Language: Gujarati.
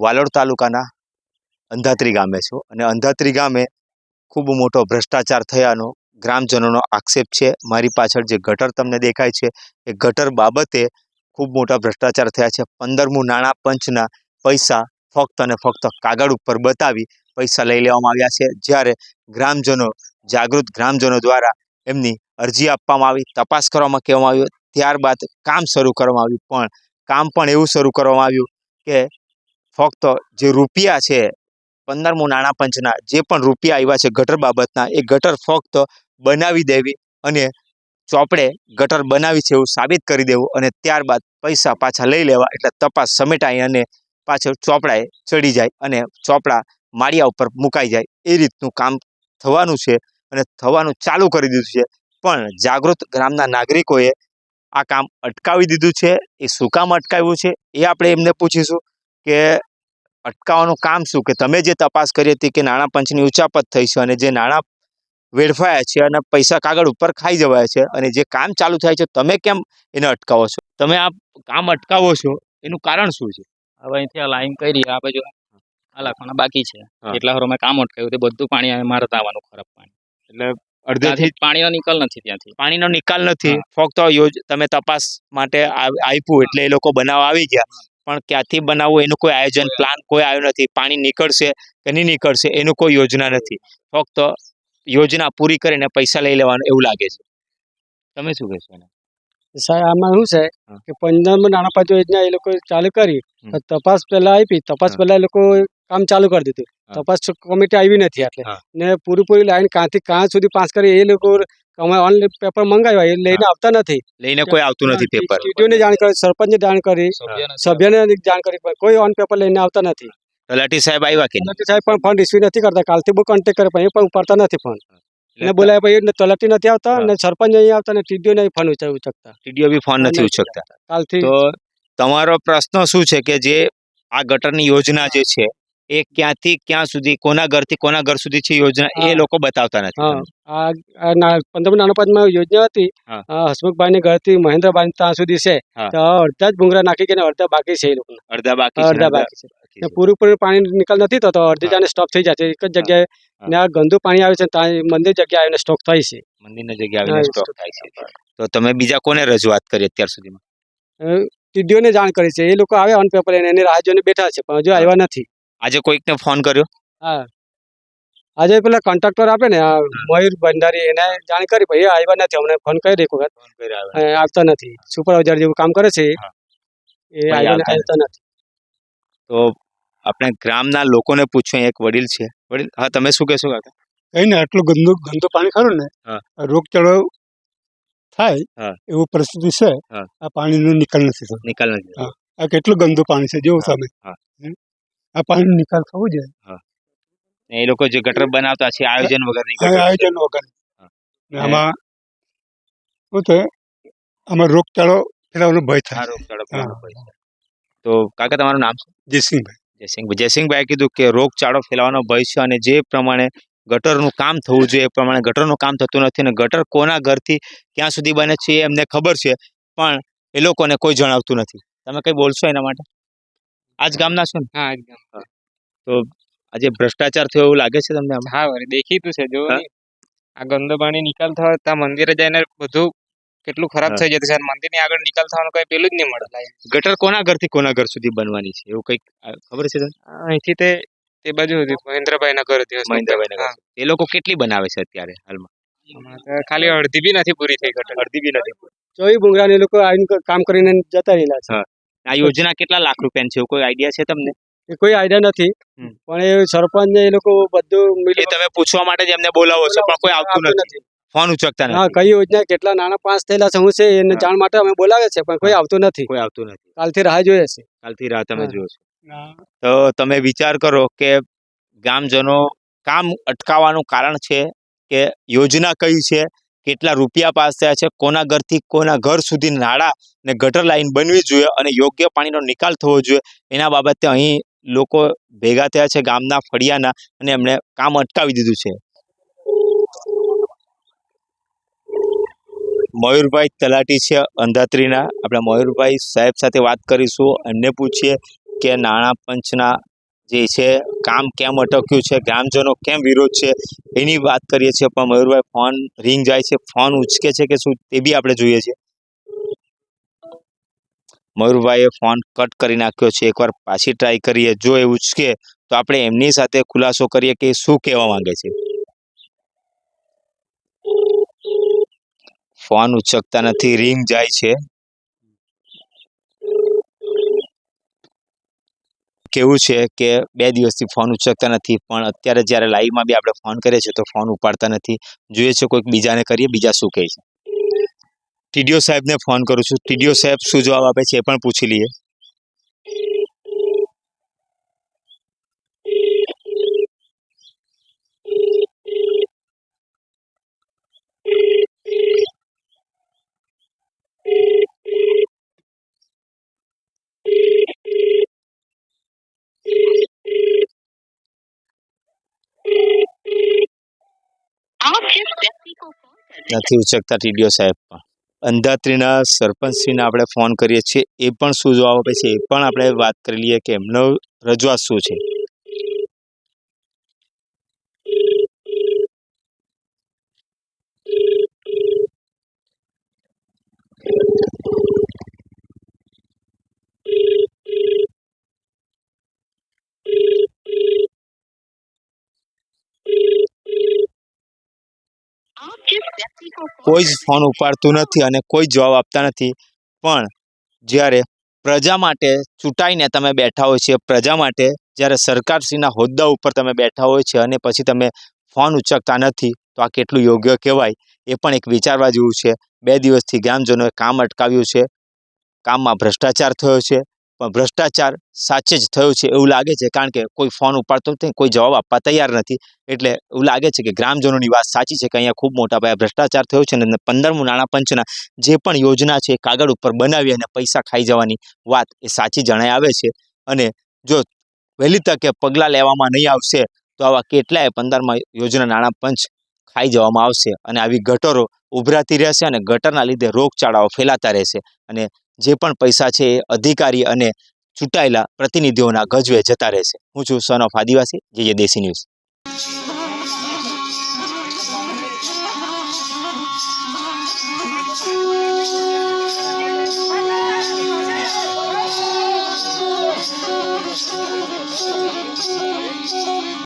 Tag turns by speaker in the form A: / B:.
A: વાલોડ તાલુકાના અંધાત્રી ગામે છું. અને અંધાત્રી ગામે ખૂબ મોટો ભ્રષ્ટાચાર થયાનો ગ્રામજનોનો આક્ષેપ છે. મારી પાછળ જે ગટર તમને દેખાય છે, એ ગટર બાબતે ખૂબ મોટા ભ્રષ્ટાચાર થયા છે. પંદરમું નાણાં પંચના પૈસા ફક્ત અને ફક્ત કાગળ ઉપર બતાવી પૈસા લઈ લેવામાં આવ્યા છે. જ્યારે ગ્રામજનો, જાગૃત ગ્રામજનો દ્વારા એમની અરજી આપવામાં આવી, તપાસ કરવામાં કહેવામાં આવ્યું. ત્યારબાદ કામ શરૂ કરવામાં આવ્યું. પણ કામ પણ એવું શરૂ કરવામાં આવ્યું કે ફક્ત જે રૂપિયા છે, પંદરમું નાણાં પંચના જે પણ રૂપિયા આવ્યા છે ગટર બાબતના, એ ગટર ફક્ત બનાવી દેવી અને ચોપડે ગટર બનાવી છે એવું સાબિત કરી દેવું અને ત્યારબાદ પૈસા પાછા લઈ લેવા. એટલે તપાસ સમેટાઈ અને પાછળ ચોપડાએ ચડી જાય અને ચોપડા માળિયા ઉપર મુકાઈ જાય. એ રીતનું કામ થવાનું છે અને થવાનું ચાલુ કરી દીધું છે. પણ જાગૃત ગ્રામના નાગરિકોએ આ કામ અટકાવી દીધું છે. એ શું કામ અટકાવ્યું છે? એ આપણે એમને પૂછીશું કે અટકાવવાનું કામ શું? કે તમે જે તપાસ કરી હતી કે નાણાં પંચની ઉચાપત થઈ છે અને જે નાણાં વેડફાયા છે અને પૈસા કાગળ ઉપર ખાઈ જવાયા છે અને જે કામ ચાલુ થાય છે, તમે કેમ એને અટકાવો છો? તમે આ કામ અટકાવો છો, એનું કારણ શું છે?
B: હવે અહીંથી આ લાઈન કરી આ બાજુ આ લાખવાના બાકી છે. એટલા હરો મેં કામ અટકાયું તે બધું પાણી મારે આવવાનું ખરાબ પાણી.
A: એટલે અડધેથી
B: પાણીનો નિકાલ નથી ત્યાંથી.
A: પાણીનો નિકાલ નથી. ફક્ત યોજ તમે તપાસ માટે આપ્યું એટલે એ લોકો બનાવવા આવી ગયા. પણ ક્યાંથી બનાવવું? એનું કોઈ આયોજન પ્લાન કોઈ આવ્યો નથી. પાણી નીકળશે કે નહીં નીકળશે? એનું કોઈ યોજના નથી. ફક્ત યોજના પૂરી કરીને પૈસા લઈ લેવાનું એવું લાગે છે. તમે શું કહેશો એને?
C: સાહેબ આમાં શું છે. કે પંદરમાં નાણાં પાંચ યોજના એ લોકો ચાલુ કરી તપાસ પહેલા આપી તપાસ પહેલા એ લોકો કામ ચાલુ કરી દીધું. તપાસ કમિટી આવી નથી એટલે. ને પૂરી પૂરી લાઈન કાંથી કાં સુધી પાસ કરી એ લોકો અમે ઓનલાઈન પેપર મંગાવ્યા એ લઈને આવતા નથી.
A: લઈને કોઈ આવતું નથી પેપર.
C: ટીટીઓને જાણ કરી સરપંચને જાણ કરી
B: સભ્યને
C: જાણ કરી કોઈ ઓન પેપર લઈને આવતા નથી.
A: તલાટી સાહેબ આવ્યા કે
C: તલાટી સાહેબ પણ ફંડ રિસીવ નથી કરતા કાલથી બહુ કોન્ટેક્ટ કરે પણ એ પણ ઉપાડતા નથી ફંડ. ને બોલાય ભાઈ એટલે તલાટી નથી આવતા. ને સરપંચ નહીં આવતા ને ટીડીઓ નહીં ફોન ઉચા ઉચકતા.
A: TDO બી ફોન નથી ઉચકતા.
C: કાલથી
A: તો તમારો પ્રશ્ન શું છે કે જે આ ગટરની યોજના જે છે એ ક્યાંથી ક્યાં સુધી કોના ઘરથી કોના ઘર સુધી છે યોજના એ લોકો બતાવતા નથી.
C: આ ના- પંદર નાના પાંચમાં યોજના હતી. હસમુખભાઈ ની ઘરથી મહેન્દ્રભાઈ ત્યાં સુધી છે. તો અડધા જ ભૂંગરા નાખી કે અડધા બાકી છે એ લોકો
A: અડધા બાકી
C: અડધા. બાકી છે.
A: બાકી
C: ને
A: છે.
C: પૂરું પૂરું પાણી નિકાલ નથી થતો અડધી. જાને સ્ટોપ થઈ જાય છે એક જ જગ્યાએ ને આ ગંદુ પાણી આવે છે ત્યાં મંદિર જગ્યાએ આવીને સ્ટોક થાય છે.
A: મંદિરની જગ્યાએ આવીને સ્ટોક
C: સ્ટોક
A: થાય છે. તો તમે બીજા કોને રજૂઆત કરી અત્યાર સુધીમાં?
C: ટીડીઓને જાણ કરી છે. એ લોકો આવે ઓન પેપર લઈને એની રાહ જોઈને બેઠા છે પણ હજુ આવ્યા નથી.
A: આજે કોઈકને ફોન કર્યો?
C: હા. આજે પેલા કોન્ટ્રાક્ટર આપે ને મયુર ભંડારી એને જાણ કરી ભાઈ આવ્યા નથી. અમને ફોન કરી એક વખત. આવતા નથી. સુપરવાઇઝર જેવું કામ કરે છે એ. આવ્યા
A: આવતા
C: નથી.
A: તો આપણે ગ્રામના લોકોને પૂછ્યું એક વડીલ છે. વડીલ હા તમે શું કહેશો કાકા?
D: કઈ ને આટલું ગંદુ ગંદુ પાણી ખરું ને રોગચાળો થાય એવું પરિસ્થિતિ છે. આ પાણીનો નિકાલ નથી થતો.
A: નિકાલ નથી
D: આ કેટલું ગંદુ પાણી છે જેવું
A: તમે
D: સામે. આ પાણીનો નિકાલ થવો જોઈએ.
A: એ લોકો જે ગટર બનાવતા છે આયોજન વગરની
D: આયોજન વગર. આમાં શું છે? આમાં રોગચાળો ફેલાવાનો ભય થાય
A: રોગચાળો. તો કાકા તમારું નામ શું?
D: જયસિંહભાઈ.
A: જયસિંહભાઈ. જયસિંહભાઈ કીધું કે રોગચાળો ફેલાવાનો ભય છે અને જે પ્રમાણે ગટરનું કામ થવું જોઈએ એ પ્રમાણે ગટરનું કામ થતું નથી અને ગટર કોના ઘરથી ક્યાં સુધી બને છે એ એમને ખબર છે પણ એ લોકોને કોઈ જણાવતું નથી. તમે કંઈ બોલશો એના માટે? આજ ગામના છો ને?
B: હા એકદમ
A: આજે ભ્રષ્ટાચાર થયો એવું લાગે છે તમને આમાં?
B: હા વળી દેખીતું છે જો આ ગંદો પાણી નિકાલ થવા ત્યાં મંદિરે જઈને બધું કેટલું ખરાબ થઈ જતું છે અને મંદિરની આગળ નિકાલ થવાનું કઈ પેલું જ નહીં મળે.
A: ગટર કોના ઘરથી કોના ઘર સુધી બનવાની છે? એવું કંઈક ખબર છે
B: અહીંથી તે તે બાજુ હતી મહેન્દ્રભાઈ ના ઘર હતી
A: મહેન્દ્રભાઈ
B: હા.
A: એ લોકો કેટલી બનાવે છે અત્યારે હાલમાં?
B: ખાલી અડધી બી નથી પૂરી થઈ ગટર.
A: અડધી બી નથી
C: ચોવી ભૂંગરા એ લોકો આવીને કામ કરીને જતા રહેલા છે.
A: આ યોજના કેટલા લાખ રૂપિયાની છે? એવું કોઈ આઈડિયા છે તમને?
C: એ કોઈ આઈડિયા નથી. પણ એ સરપંચ ને એ લોકો બધું મિલી
A: તમે પૂછવા માટે જ એમને બોલાવો છો પણ કોઈ આવતું નથી. ફોન ઉચકતા
C: હા કઈ યોજના કેટલા નાણા પાસ થયેલા છે હું છે એને જાણ માટે અમે બોલાવે છે પણ કોઈ આવતું નથી.
A: કોઈ આવતું નથી.
C: કાલથી રાહ જોઈએ છે.
A: કાલથી રાહ તમે
C: જોયો
A: જુઓ છો. તો તમે વિચાર કરો કે ગામજનો કામ અટકાવવાનું કારણ છે કે યોજના કઈ છે કેટલા રૂપિયા પાસ થયા છે કોના ઘરથી કોના ઘર સુધી નાળા ને ગટર લાઈન બનવી જોઈએ અને યોગ્ય પાણીનો નિકાલ થવો જોઈએ. એના બાબતે અહીં લોકો ભેગા થયા છે ગામના ફળિયાના અને એમણે કામ અટકાવી દીધું છે. મયુરભાઈ તલાટી છે, અંધાત્રીના. આપણે મયુરભાઈ સાહેબ સાથે વાત કરીશું. એમને પૂછીએ કે નાણાં પંચના જે છે, કામ કેમ અટક્યું છે, ગ્રામજનો કેમ વિરોધ છે, એની વાત કરીએ છીએ. પણ મયુરભાઈ ફોન રિંગ જાય છે, ફોન ઉચકે છે કે શું, તે બી આપણે જોઈએ છીએ. મયુરભાઈએ ફોન કટ કરી નાખ્યો છે. એકવાર પાછી ટ્રાય કરીએ. જો એ ઉચકે, તો આપણે એમની સાથે ખુલાસો કરીએ કે શું કહેવા માંગે છે. ફોન ઉચકતા નથી, રિંગ જાય છે. કેવું છે કે બે દિવસથી ફોન ઉચકતા નથી, પણ અત્યારે જ્યારે લાઈવમાં બી આપણે ફોન કરીએ છીએ તો ફોન ઉપાડતા નથી. જોઈએ છે કોઈક બીજાને કરીએ, બીજા શું કહે છે. ટીડીઓ સાહેબને ફોન કરું છું. ટીડીઓ સાહેબ શું જવાબ આપે છે એ પણ પૂછી લઈએ. નથી ઉચકતા ટીડીઓ સાહેબ પણ. અંધાત્રીના સરપંચશ્રીને આપણે ફોન કરીએ છીએ, એ પણ શું જવાબ આપે છે? એ પણ આપણે વાત કરી લઈએ કે એમનો રજૂઆત શું છે? કોઈ જ ફોન ઉપાડતું નથી અને કોઈ જવાબ આપતા નથી. પણ જ્યારે પ્રજા માટે ચૂંટાઈને તમે બેઠા હોય છે, પ્રજા માટે જ્યારે સરકારશ્રીના હોદ્દા ઉપર તમે બેઠા હોય છે અને પછી તમે ફોન ઉચકતા નથી, તો આ કેટલું યોગ્ય કહેવાય? એ પણ એક વિચારવા જેવું છે. બે દિવસથી ગ્રામજનોએ કામ અટકાવ્યું છે. કામમાં ભ્રષ્ટાચાર થયો છે. પણ ભ્રષ્ટાચાર સાચે જ થયો છે એવું લાગે છે કારણ કે કોઈ ફોન ઉપાડતો નથી, કોઈ જવાબ આપવા તૈયાર નથી. એટલે એવું લાગે છે કે ગ્રામજનોની વાત સાચી છે કે અહીંયા ખૂબ મોટા પાયે ભ્રષ્ટાચાર થયો છે અને પંદરમું નાણાં પંચના જે પણ યોજના છે એ કાગળ ઉપર બનાવી અને પૈસા ખાઈ જવાની વાત એ સાચી જણાય આવે છે. અને જો વહેલી તકે પગલાં લેવામાં નહીં આવશે તો આવા કેટલાય પંદરમાં યોજના નાણાં પંચ ખાઈ જવામાં આવશે અને આવી ગટરો ઉભરાતી રહેશે અને ગટરના લીધે રોગચાળાઓ ફેલાતા રહેશે. અને જે પણ પૈસા છે એ અધિકારી અને ચૂંટાયેલા પ્રતિનિધિઓના ગજવે જતા રહેશે. હું છું સન ઓફ આદિવાસી જે દેશી ન્યૂઝ.